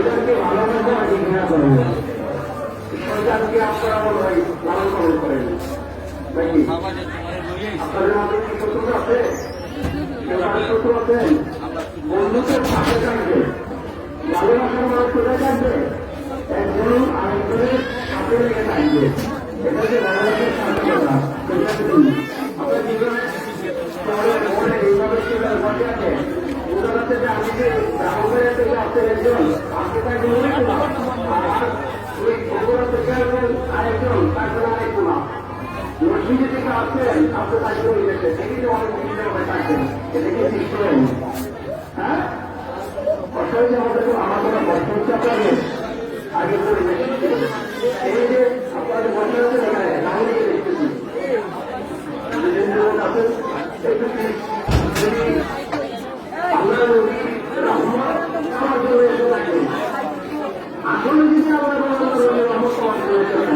আমরা কি সরকারকে ভালোবাসা নাকি ঘৃণা করব সরকারকে আপনারা মনে হয় লালন পালন করেন মধ্যে কি শত্রু আছে শত্রু আছেন বন্ধুত্বের সাথে থাকবে ভালোবাসার মানুষ কোথায় একজন আরেকজনের আপনার জীবনে এইভাবে আছে আরেকজন তাকে অনেক গুণা মসজিদে থেকে আসছেন আপনি তাকে বলে গেছে দেখি অনেক মসজিদের মধ্যে থাকবেন এটা কি হ্যাঁ অর্থাৎ আমাদের আমার কোনো কষ্ট হচ্ছে আপনাদের আগে করে এই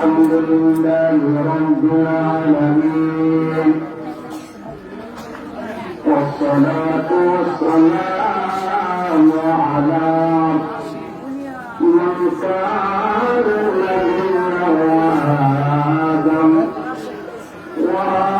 الحمد لله رب العالمين والصلاة والسلام على من كان نبيا وآدم وآدم